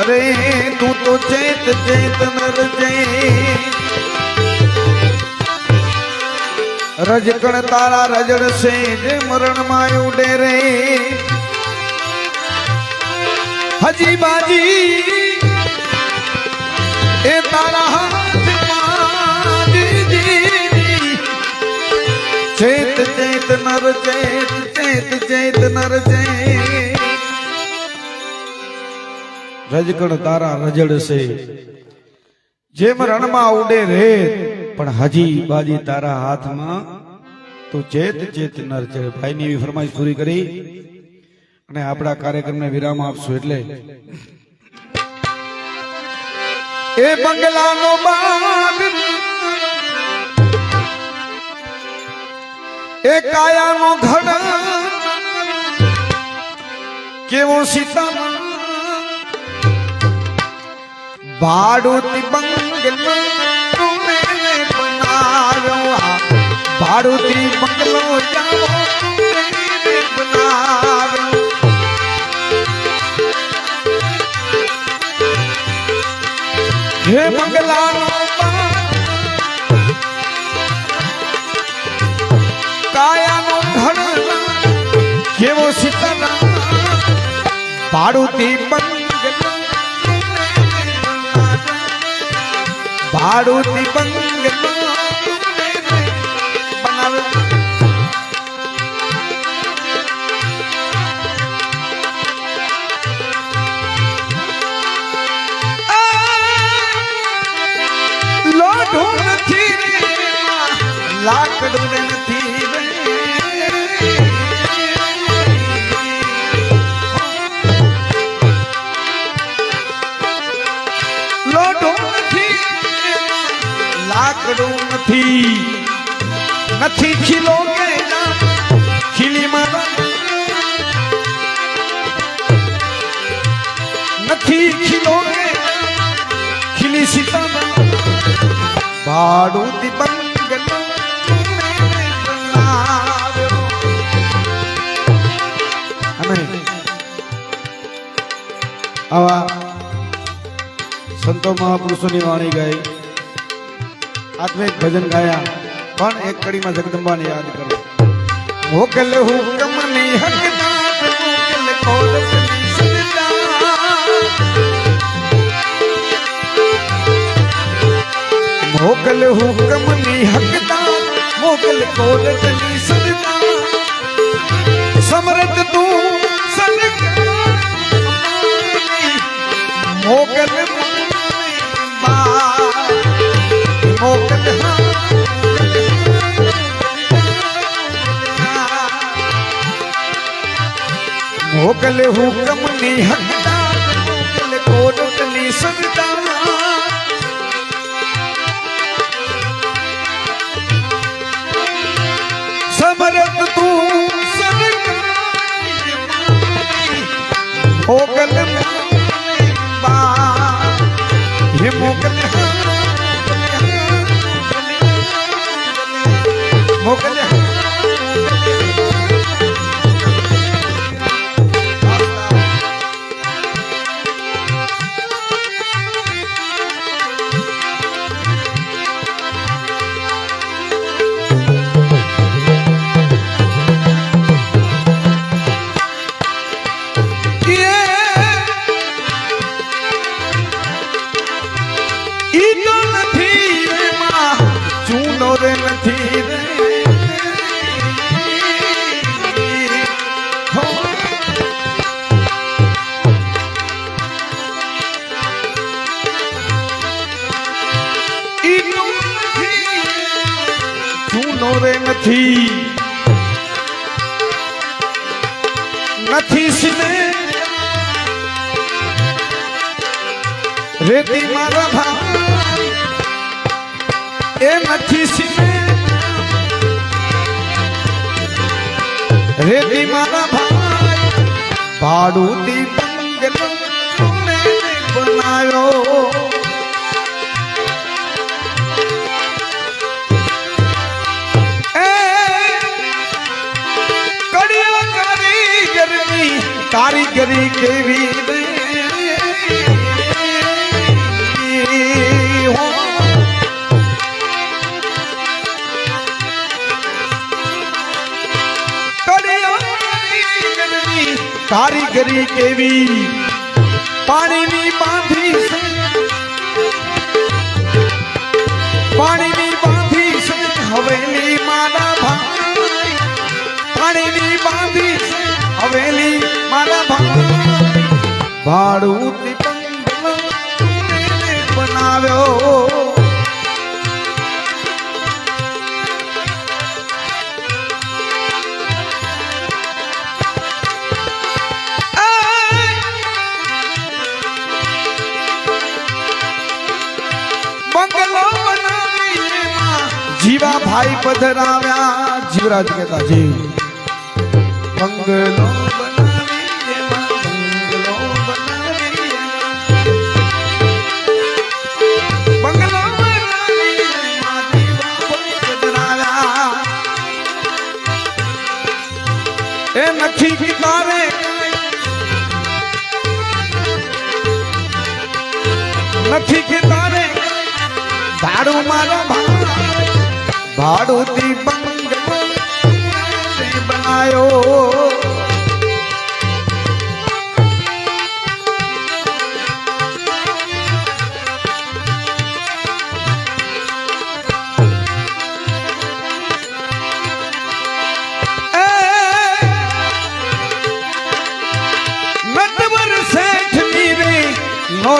અરે તું તો ચેત ચેત નર રજકણ તારા રજડ છે જે મરણમાં ઉડે રે. હજી બાજી, એ તારા હાથમાં. ચેત ચેત નર ચેત ચેત ચેત નર ચેત. રજકણ તારા રજડ છે જેમ રણમાં ઉડે રે, પણ હજી બાજી તારા હાથમાં, તો ચેત ચેત નર છે ભાઈની એવી ફરમાઈશ પૂરી કરી અને આપણા કાર્યક્રમને વિરામ આપશું એટલે. એ બંગલાનો બાગ, એ કાયાનો ઘડ, કેવો સીતા ભાડુતી બંગલો તુમે બનાવ્યો ભાડુતી બંગલો તુમે બનાવ્યો. હે બંગલાનો કાયાનો ધડ કેવો સીતાના ભાડુતી બંગલો રે એમાં, લાકડું નથી લાકડું નથી. નથી ખીલો કે ખીલી નથી ખીલો કે ખીલી સીતા ભાડુતી દીપન આવા સંતો મહાપુરુષોની વાણી ગાઈ. આત્મિક ભજન ગાયા પણ એક કડીમાં જગદંબાને યાદ કરો મોકલ હુકમની હકદાર મોકલ કોરસની સજદા મોકલ હુકમની હકદાર મોકલ કોરસની સજદા સમરત તું સરકાર મોકલ બા મોકલ હુકમની હકદાર મોકલ કોરટની સજદા સમરત તું સરકાર મોકલ હે. રે નથી નથી સિને રેતી મારા ભાઈ એ નથી સીમે રેતી મારા ભાઈ ભાડુતી બંગલો મેં બનાવ્યો કારીગરી કેવી પાણીની બાંધી પાણીની બાંધી છે હવેલી મારા ભાઈ પાણીની બાંધી છે હવેલી મારા ભાઈ ભાડું બનાવ્યો. જીવા ભાઈ પધરાવ્યા. જીવરાજ કહેતા જીવ બંગલો નથી કે તારે? ભાડું મારા ભાડું બંગલો બનાયો.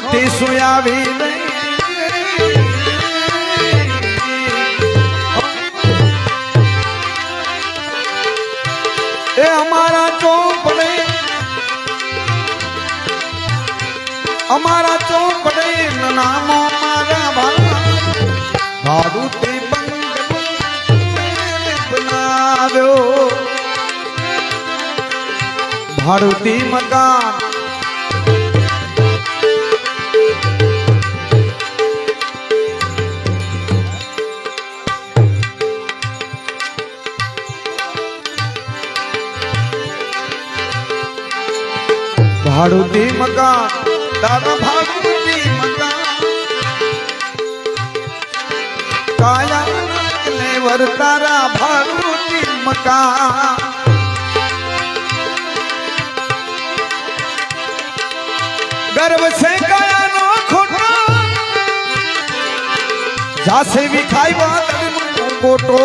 નોટિસ સુયાવી એ અમારા ચોપડે અમારા ચોપડે નામો મારા ભાઈ ભાડું તે બનાવ્યો. મકાન ભાડુતી મકાન, તારા ભાડુતી મકાન. કાયા લેવર તારા ભાડુતી મકાન. ગર્વ છે કાયાનો ખોટો. જાસે વિખાઈ વાદળનો કોટો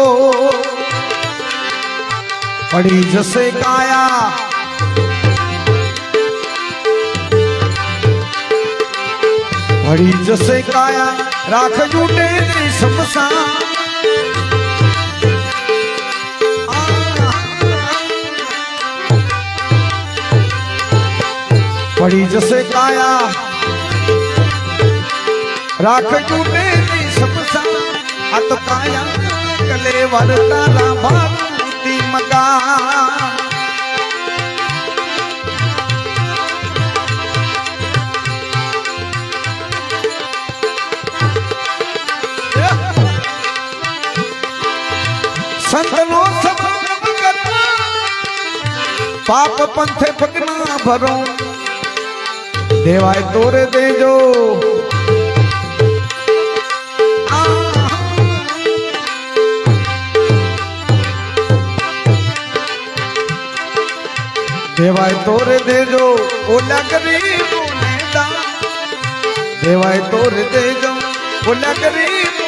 પડી જશે કાયા. પડી જશે કાયા રાખજો ડેરી સમસા પડી જશે કાયા રાખજો ડેરી સમસા આ તો કાયા કલે વરતારા ભાતી મગા પાપ પંથે પગના ભરો દેવાય તોરે દેજો આ. દેવાય તોરે દેજો ઓલા ગરીબોને દાન દેવાય તોરે દેજો ઓલા ગરીબોને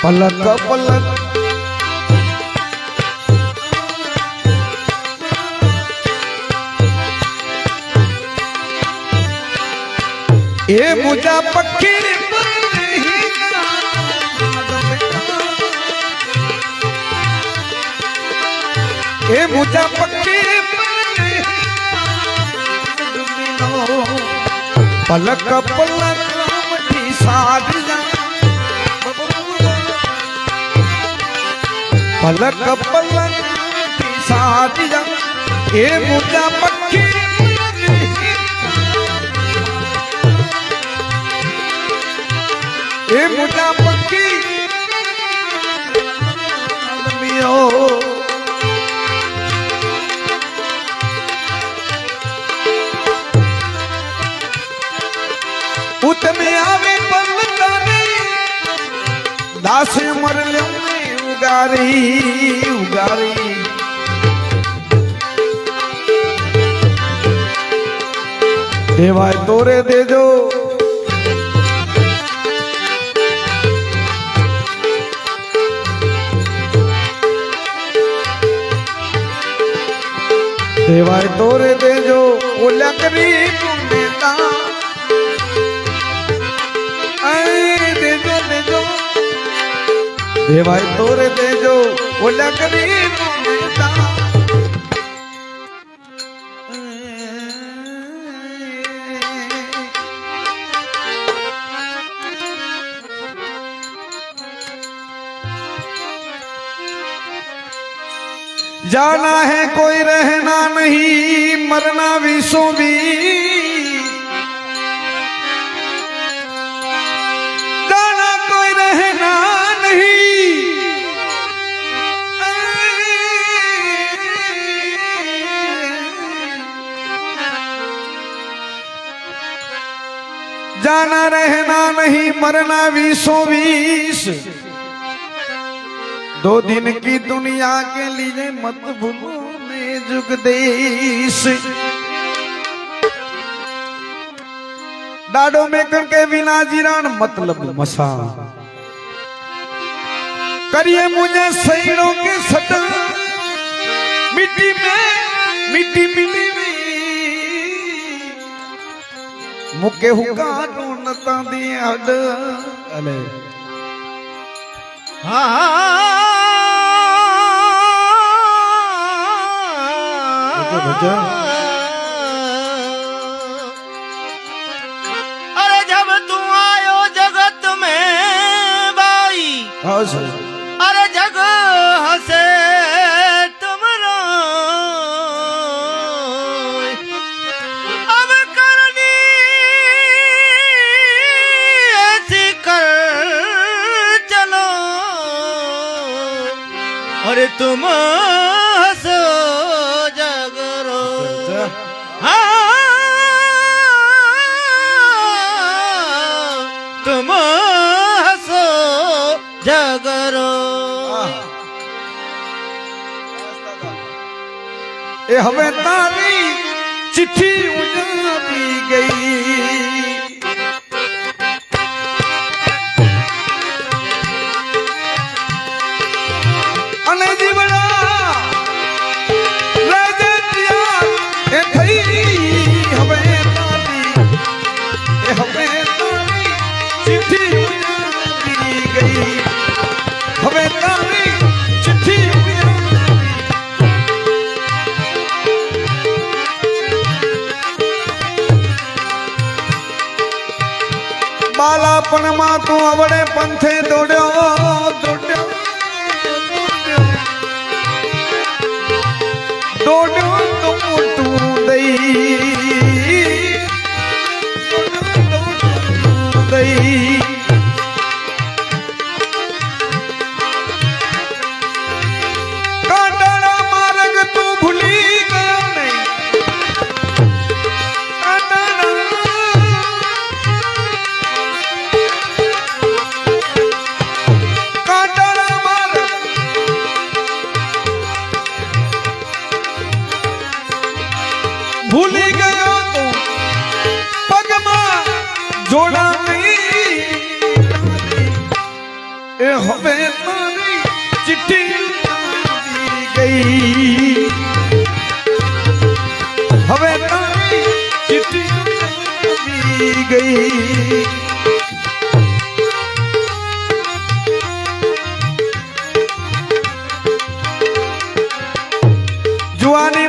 પલક પલક એ મુજા પક્ષી પર નહીં એ મુજા પક્ષી પર નહીં पलक पलक सातिया ए मुजा पक्षी ए मुजा पक्षी मियो। उतमे आवे पलक नहीं दास मर लियो। ઉગારી ઉગારી. દેવાય તોરે દેજો. દેવાય તોરે દેજો. ઓલા કરી આય દેવાય તોરે દેજો ઓલા કરી પુણ્યતા जाना है कोई रहना नहीं मरना भी सो भी जाना रहना नहीं, मरना भी सो बीस। दो दिन की दुनिया के लिए मत भूलो मैं जुग देश। डाडो में करके बिना जीरान मतलब मसा। करिए मुझे सैरों के सट मिट्टी में, मिट्टी मिली ਮੁੱਕੇ ਹੁਕਾ ਟੁੰਨਤਾਂ ਦੀ ਹੱਡ ਅਲੇ ਹਾਂ ਬੱਜਾ ਬੱਜਾ અરે જબ તું આયો જગત મેં ભાઈ હા સર तुम हंसो जगरो हाँ, तुम हंसो जगरो એ હવે તારી ચિઠ્ઠી ઉજાવી ગઈ બાલાપણમાં તું અવડે પંથે દોડ્યો.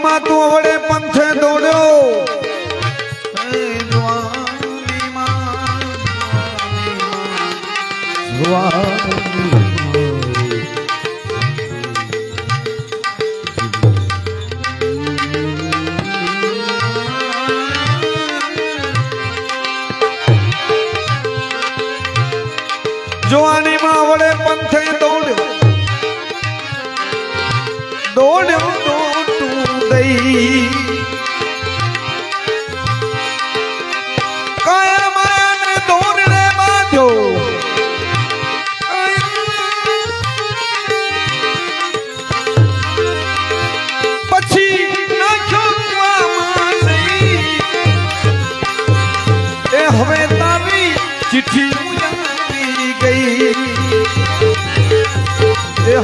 જુવાનીમાં તું વડે પંથે દોડ્યો. હે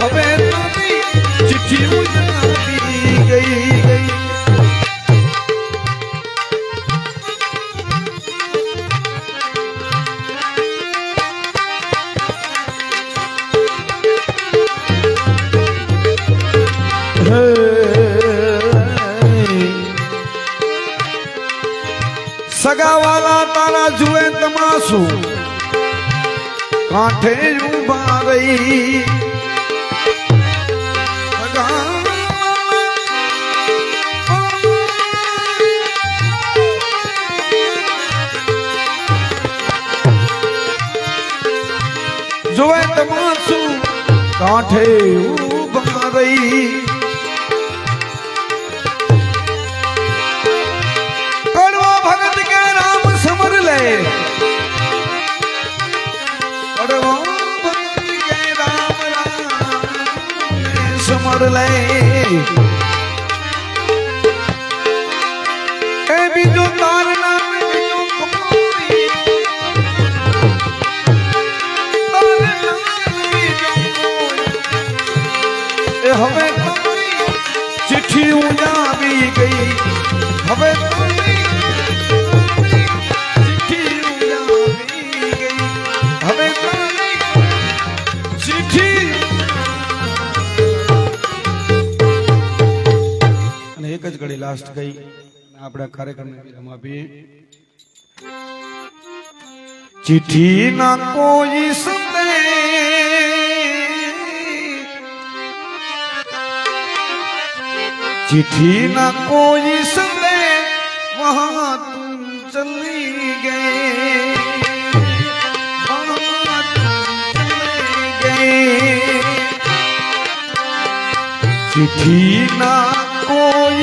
હવે ચિઠ્ઠી ગઈ ગઈ. સગાવાલા તારા જુએ તમાસુ. કાંઠે ઊભા રહી. કાંઠે ઊભા રહી. કડવા ભગત કે રામ સમર લે. કડવા ભગત કે રામ રામ સમર લે. એક જ ઘડી લાસ્ટ ગઈ. આપણે કાર્યક્રમને વિરામ આપીએ ચિઠ્ઠી ના કોઈ સંદેશ ચિઠ્ઠી ના કોઈ સંદેશ वहाँ तुम चली गए। तुम चले गए। चिट्ठी ना कोई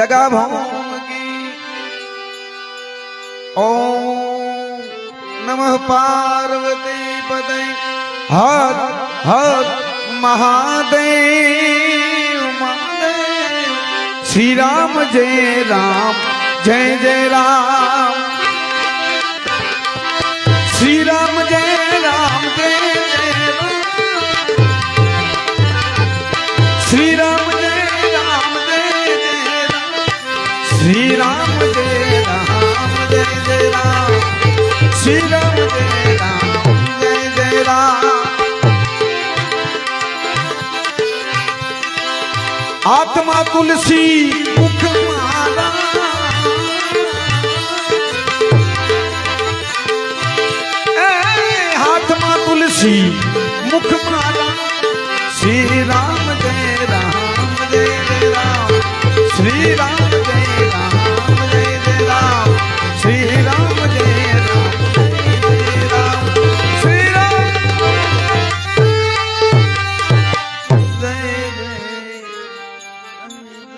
जगा की ओम नमः पार्वती पदे। हर हर महादेव महादेव। श्री राम जय राम जय जय राम। श्री राम जय राम जय શ્રી રામ જય રામ, જય જય રામ. શ્રી રામ જય રામ, જય જય આત્મા તુલસી મુખ હાથમાં તુલસી મુખ મારા શ્રી રામ, જય રામ જય રામ. શ્રી રામ